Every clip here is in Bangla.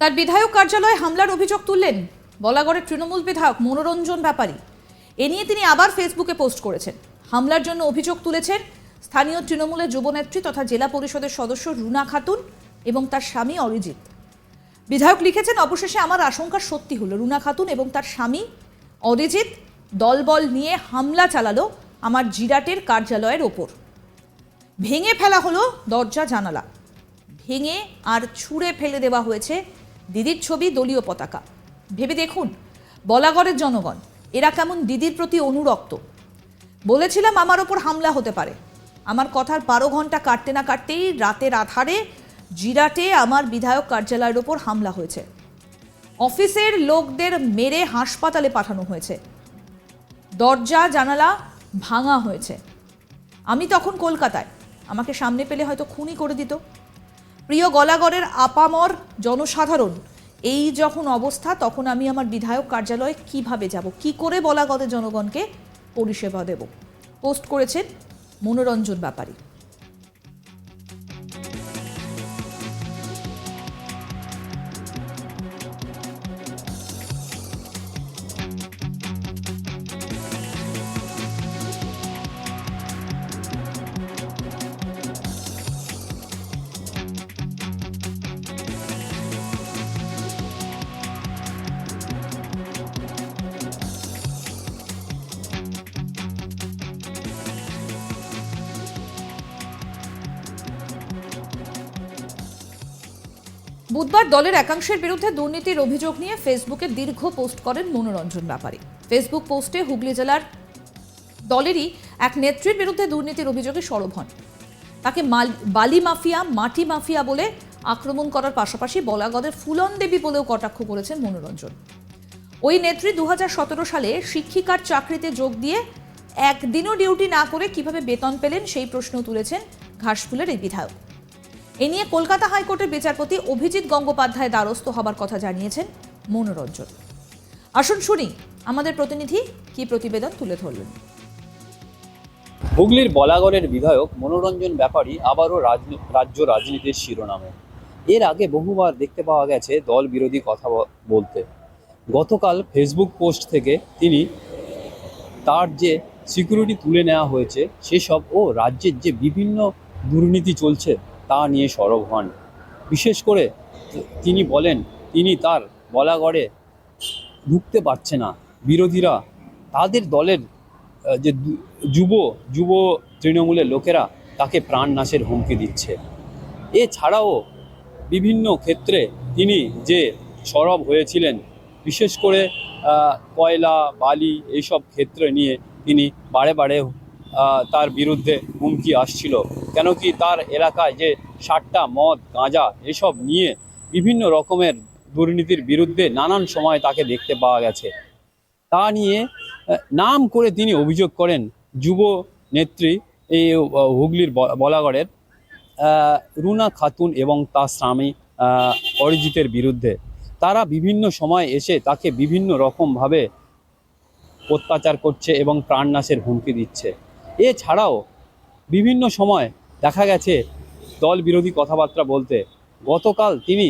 তার বিধায়ক কার্যালয়ে হামলার অভিযোগ তুললেন বলাগড়ের তৃণমূল বিধায়ক মনোরঞ্জন ব্যাপারী। এ নিয়ে তিনি আবার ফেসবুকে পোস্ট করেছেন। হামলার জন্য অভিযোগ তুলেছেন স্থানীয় তৃণমূলের যুবনেত্রী তথা জেলা পরিষদের সদস্য রুনা খাতুন এবং তার স্বামী অরিজিৎ। বিধায়ক লিখেছেন, অবশেষে আমার আশঙ্কা সত্যি হলো। রুনা খাতুন এবং তার স্বামী অরিজিৎ দলবল নিয়ে হামলা চালালো আমার জিরাটের কার্যালয়ের ওপর। ভেঙে ফেলা হলো দরজা জানালা। ভেঙে আর ছুঁড়ে ফেলে দেওয়া হয়েছে দিদির ছবি দলীয় পতাকা। ভেবে দেখুন, বলাগড়ের জনগণ, এরা কেমন দিদির প্রতি অনুরক্ত। বলেছিলাম আমার ওপর হামলা হতে পারে। আমার কথার বারো ঘণ্টা কাটতে না কাটতেই রাতের আধারে জিরাটে আমার বিধায়ক কার্যালয়ের ওপর হামলা হয়েছে। অফিসের লোকদের মেরে হাসপাতালে পাঠানো হয়েছে। দরজা, জানালা ভাঙা হয়েছে। আমি তখন কলকাতায়। আমাকে সামনে পেলে হয়তো খুনই করে দিত। প্রিয় গলাগড়ের আপামর জনসাধারণ, এই যখন অবস্থা, তখন আমি আমার বিধায়ক কার্যালয়ে কীভাবে যাব? কি করে বলাগড়ের জনগণকে পরিষেবা দেব? পোস্ট করেছেন মনোরঞ্জন ব্যাপারী। বুধবার দলের একাংশের বিরুদ্ধে দুর্নীতির অভিযোগ নিয়ে ফেসবুকে দীর্ঘ পোস্ট করেন মনোরঞ্জন ব্যাপারী। ফেসবুক পোস্টে হুগলি জেলার দলেরই এক নেত্রীর বিরুদ্ধে দুর্নীতির অভিযোগে সরব হন। তাকে বালি মাফিয়া, মাটি মাফিয়া বলে আক্রমণ করার পাশাপাশি বলাগদের ফুলন দেবী বলেও কটাক্ষ করেছেন মনোরঞ্জন। ওই নেত্রী দু হাজার সতেরো সালে শিক্ষিকার চাকরিতে যোগ দিয়ে একদিনও ডিউটি না করে কীভাবে বেতন পেলেন সেই প্রশ্ন তুলেছেন ঘাসফুলের এই বিধায়ক। এ নিয়ে কলকাতা হাইকোর্টের বিচারপতি অভিজিৎ গঙ্গোপাধ্যায় দ্বারস্থ হবার কথা জানিয়েছেন মনোরঞ্জন। আসুন শুনি আমাদের প্রতিনিধি কি প্রতিবেদন তুলে ধরলেন। হুগলির বলাগড়ের বিধায়ক মনোরঞ্জন ব্যাপারী আবারও রাজ্য রাজনীতির শিরোনামে। এর আগে বহুবার দেখতে পাওয়া গেছে দল বিরোধী কথা বলতে। গতকাল ফেসবুক পোস্ট থেকে তিনি তার যে সিকিউরিটি তুলে নেওয়া হয়েছে সেসব ও রাজ্যের যে বিভিন্ন দুর্নীতি চলছে তা নিয়ে সরব হন। বিশেষ করে তিনি বলেন, তিনি তার বলাগড়ে ঢুকতে পারছে না। বিরোধীরা তাদের দলের যে যুব যুব তৃণমূলের লোকেরা তাকে প্রাণ নাশের হুমকি দিচ্ছে। এছাড়াও বিভিন্ন ক্ষেত্রে তিনি যে সরব হয়েছিলেন, বিশেষ করে কয়লা, বালি, এইসব ক্ষেত্র নিয়ে তিনি বারে বারে তার বিরুদ্ধে হুমকি আসছিল। কেন কি তার এলাকায় যে সাতটা মদ, গাঁজা এসব নিয়ে বিভিন্ন রকমের দুর্নীতির বিরুদ্ধে নানান সময় তাকে দেখতে পাওয়া গেছে। তা নিয়ে নাম করে তিনি অভিযোগ করেন যুব নেত্রী এই হুগলির বলাগড়ের রুনা খাতুন এবং তার স্বামী অরিজিতের বিরুদ্ধে। তারা বিভিন্ন সময় এসে তাকে বিভিন্ন রকমভাবে অত্যাচার করছে এবং প্রাণনাশের হুমকি দিচ্ছে। এছাড়াও বিভিন্ন সময় দেখা গেছে দল বিরোধী কথাবার্তা বলতে। গতকাল তিনি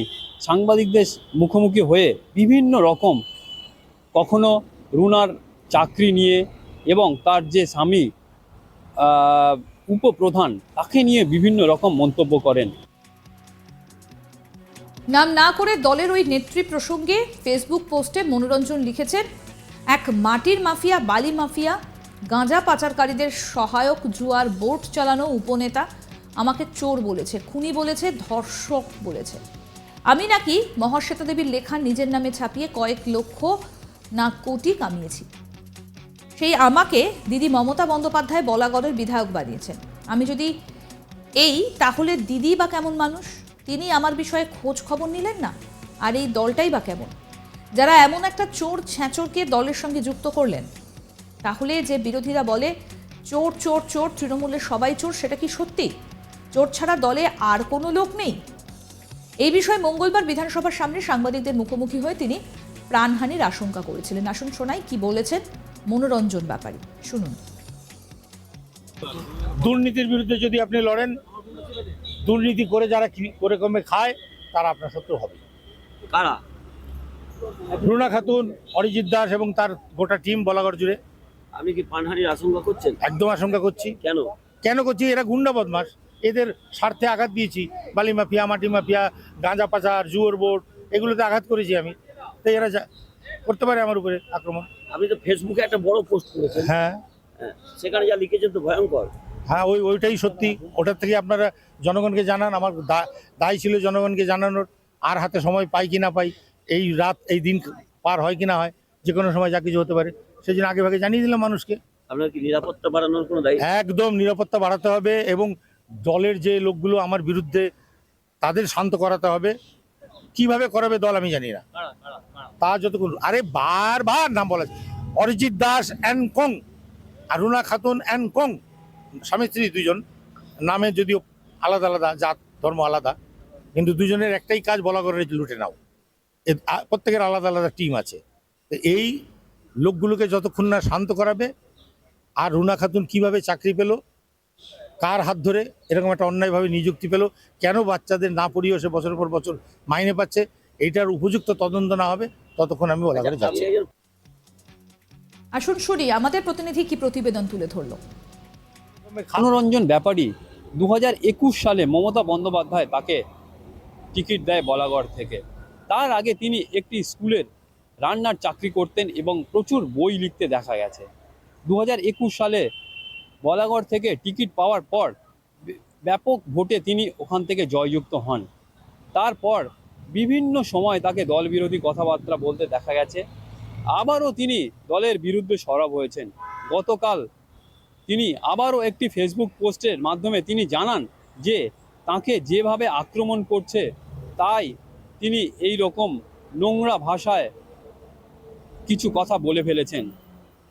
সাংবাদিকদের মুখোমুখি হয়ে বিভিন্ন রকম কখনো রুনার চাকরি নিয়ে এবং তার যে স্বামী উপপ্রধান, তাকে নিয়ে বিভিন্ন রকম মন্তব্য করেন। নাম না করে দলের ওই নেত্রী প্রসঙ্গে ফেসবুক পোস্টে মনোরঞ্জন লিখেছেন, এক মাটির মাফিয়া, বালি মাফিয়া গাঁজা পাচারকারীদের সহায়ক জুয়ার বোট চালানো উপনেতা আমাকে চোর বলেছে, খুনি বলেছে, ধর্ষক বলেছে। আমি নাকি মহাশ্বেতা দেবীর লেখা নিজের নামে ছাপিয়ে কয়েক লক্ষ না কোটি কামিয়েছি। সেই আমাকে দিদি মমতা বন্দ্যোপাধ্যায় বলাগড়ের বিধায়ক বানিয়েছেন। আমি যদি এই, তাহলে দিদি বা কেমন মানুষ? তিনি আমার বিষয়ে খোঁজ খবর নিলেন না? আর এই দলটাই বা কেমন? যারা এমন একটা চোর ছ্যাঁচোরকে দলের সঙ্গে যুক্ত করলেন তাহলে যে বিরোধীরা বলে চোর চোর চোর তৃণমূলের সবাই চোর সেটা কি সত্যি? চোর ছাড়া দলে আর কোনো লোক নেই? এই বিষয়ে মঙ্গলবার বিধানসভার সামনে সাংবাদিকদের মুখোমুখি হয়ে তিনি প্রাণহানির আশঙ্কা করেছিলেন। আসুন শোনাই কি বলেছেন মনোরঞ্জন ব্যাপারী। শুনুন। দুর্নীতির বিরুদ্ধে যদি আপনি লড়েন দুর্নীতি করে যারা কি- করে কমে খায় তারা আপনার শত্রু হবে। কারা? রুনা খাতুন অরিজিৎ দাস এবং তার গোটা টিম বলাগড় জুড়ে। আপনি কি পানহানির আশঙ্কা করছেন? একদম আশঙ্কা করছি। কেন? কেন করছি? এরা গুন্ডা বদমাস এদের স্বার্থে আঘাত দিয়েছি। বালি মাফিয়া মাটি মাফিয়া গাঁজা পাচার জুয়োর বোর্ড এগুলোতে আঘাত করেছি আমি। তো এরা করতে পারে আমার উপরে আক্রমণ। আপনি তো ফেসবুকে একটা বড় পোস্ট করেছেন। হ্যাঁ। হ্যাঁ, সেখানে যা লিখেছেন তো ভয়ঙ্কর। হ্যাঁ ওই ওইটাই সত্যি। ওটার থেকে আপনারা জনগণকে জানান। আমার দায় ছিল জনগণকে জানানোর। আর হাতে সময় পাই কি না পাই এই রাত এই দিন পার হয় কি না হয় যে কোনো সময় যা কিছু হতে পারে। সেই জন্য আগে ভাগে জানিয়ে দিলাম মানুষকে। আপনার কি নিরাপত্তা বাড়ানোর কোনো দায়িত্ব? একদম নিরাপত্তা বাড়াতে হবে এবং দলের যে লোকগুলো আমার বিরুদ্ধে তাদের শান্ত করাতে হবে। কীভাবে করাবে দল আমি জানি না। তা যতক্ষণ আরে বারবার নাম বলা অরিজিৎ দাস অ্যান্ড কং আর রুনা খাতুন অ্যান্ড কং স্বামী স্ত্রী দুজন নামে যদিও আলাদা আলাদা জাত ধর্ম আলাদা কিন্তু দুজনের একটাই কাজ বলা করে লুটে নাও। প্রত্যেকের আলাদা আলাদা টিম আছে। এই লোকগুলোকে যতক্ষণ না শান্ত করাবে আর রুনা খাতুন কীভাবে চাকরি পেল কার হাত ধরে এরকম একটা অন্যায়ভাবে নিযুক্তি পেল কেন বাচ্চাদের না পড়িয়েও সে বছরের পর বছর মাইনে পাচ্ছে এইটার উপযুক্ত তদন্ত না হবে ততক্ষণ আমি বলা করে যাচ্ছি। আসুন শুনি আমাদের প্রতিনিধি কি প্রতিবেদন তুলে ধরলো? মনোরঞ্জন ব্যাপারী দু একুশ সালে মমতা বন্দ্যোপাধ্যায় তাকে টিকিট দেয় বলাগড় থেকে। তার আগে তিনি একটি স্কুলের রান্নার চাকরি করতেন এবং প্রচুর বই লিখতে দেখা গেছে। দু সালে বলাগড় থেকে টিকিট পাওয়ার পর ব্যাপক ভোটে তিনি ওখান থেকে জয়যুক্ত হন। তারপর বিভিন্ন সময় তাকে দল বিরোধী কথাবার্তা বলতে দেখা গেছে। আবারও তিনি দলের বিরুদ্ধে সরব হয়েছেন। গতকাল তিনি আবারও একটি ফেসবুক পোস্টের মাধ্যমে তিনি জানান যে তাকে যেভাবে আক্রমণ করছে, তাই তিনি এই রকম নোংরা ভাষায় কিছু কথা বলে ফেলেছেন।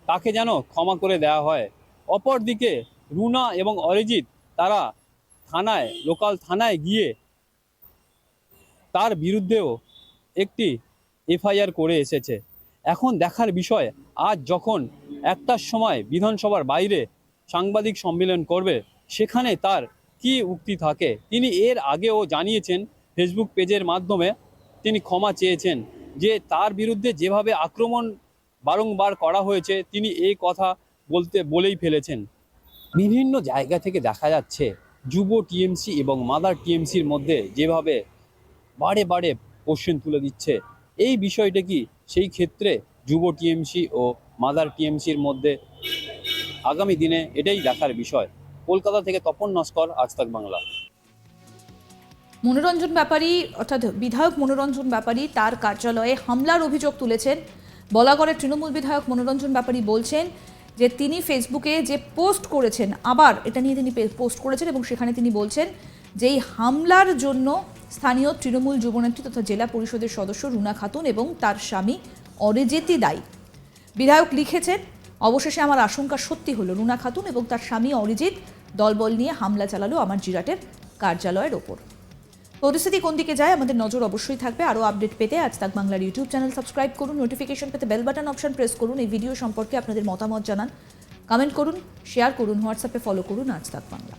তাকে যেন ক্ষমা করে দেওয়া হয়। অপরদিকে রুনা এবং অরিজিৎ তারা থানায়, লোকাল থানায় গিয়ে তার বিরুদ্ধেও একটি এফআইআর করে এসেছে। এখন দেখার বিষয়, আজ যখন একটার সময় বিধানসভার বাইরে সাংবাদিক সম্মেলন করবে, সেখানে তার কি উক্তি থাকে? তিনি এর আগেও জানিয়েছেন, ফেসবুক পেজের মাধ্যমে তিনি ক্ষমা চেয়েছেন। যে তার বিরুদ্ধে যেভাবে আক্রমণ বারংবার করা হয়েছে, তিনি এই কথা বলতে, বলেই ফেলেছেন। বিভিন্ন জায়গা থেকে দেখা যাচ্ছে, যুব টিএমসি এবং মাদার টিএমসির মধ্যে যেভাবে বারে বারে কোশ্চেন তুলে দিচ্ছে, এই বিষয়টা কি সেই ক্ষেত্রে যুব টিএমসি ও মাদার টিএমসির মধ্যে আগামী দিনে এটাই দেখার বিষয়? কলকাতা থেকে তপন নস্কর, আজ বাংলা। মনোরঞ্জন ব্যাপারী, অর্থাৎ বিধায়ক মনোরঞ্জন ব্যাপারী তার কার্যালয়ে হামলার অভিযোগ তুলেছেন। বলাগড়ের তৃণমূল বিধায়ক মনোরঞ্জন ব্যাপারী বলছেন যে তিনি ফেসবুকে যে পোস্ট করেছেন, আবার এটা নিয়ে তিনি পোস্ট করেছেন এবং সেখানে তিনি বলছেন যে এই হামলার জন্য স্থানীয় তৃণমূল যুবনেত্রী তথা জেলা পরিষদের সদস্য রুনা খাতুন এবং তার স্বামী অরিজিতই দায়ী বিধায়ক লিখেছেন, অবশেষে আমার আশঙ্কা সত্যি হলো, রুনা খাতুন এবং তার স্বামী অরিজিৎ দলবল নিয়ে হামলা চালালো আমার জিরাটের কার্যালয়ের ওপর। পরিস্থিতি কোন দিকে যায় আমাদের নজর অবশ্যই থাকবে। আরও আপডেট পেতে আজ তাক বাংলার ইউটিউব চ্যানেল সাবস্ক্রাইব করুন। নোটিফিকেশন পেতে বেল বাটন অপশন প্রেস করুন। এই ভিডিও সম্পর্কে আপনাদের মতামত জানান। কমেন্ট করুন শেয়ার করুন হোয়াটসঅ্যাপে ফলো করুন আজ তাক বাংলা।